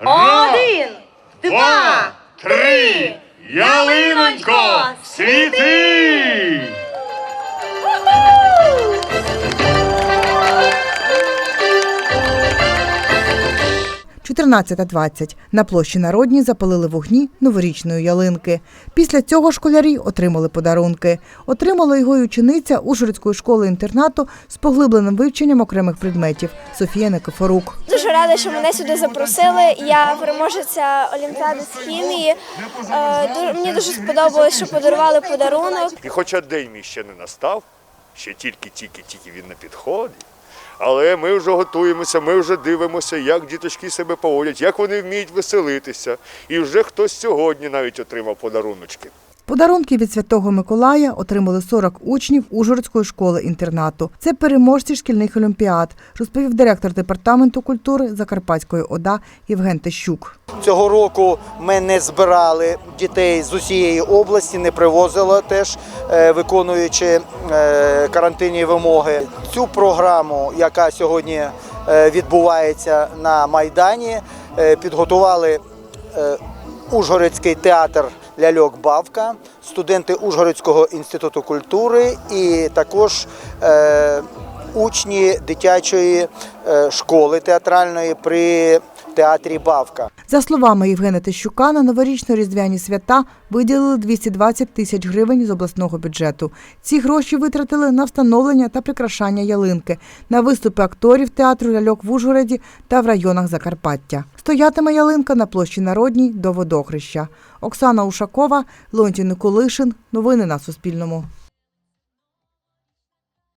Один, два, три. Ялинонько, світи! 14.20. На площі Народній запалили вогні новорічної ялинки. Після цього школярі отримали подарунки. Отримала його й учениця Ужгородської школи-інтернату з поглибленим вивченням окремих предметів Софія Никифорук. Дуже рада, що мене сюди запросили. Я переможеця Олімпіади з хімії. Е, Мені дуже сподобалось, що подарували подарунок. І хоча день мій ще не настав, ще тільки-тільки-тільки він на підході. Але ми вже готуємося, ми вже дивимося, як діточки себе поводять, як вони вміють веселитися. І вже хтось сьогодні навіть отримав подаруночки. Подарунки від Святого Миколая отримали 40 учнів Ужгородської школи-інтернату. Це переможці шкільних олімпіад, розповів директор департаменту культури Закарпатської ОДА Євген Тещук. Цього року ми не збирали дітей з усієї області, не привозили теж, е, виконуючи е, карантинні вимоги. Цю програму, яка сьогодні е, відбувається на Майдані, підготували Ужгородський театр ляльок Бавка, студенти Ужгородського інституту культури і також е, учні дитячої е, школи театральної при театрі Бавка. За словами Євгена Тищука, на новорічно-різдвяні свята виділили 220 тисяч гривень з обласного бюджету. Ці гроші витратили на встановлення та прикрашання ялинки, на виступи акторів театру ляльок в Ужгороді та в районах Закарпаття. Стоятиме ялинка на площі Народній до водохреща. Оксана Ушакова, Леонтій Николишин. Новини на Суспільному.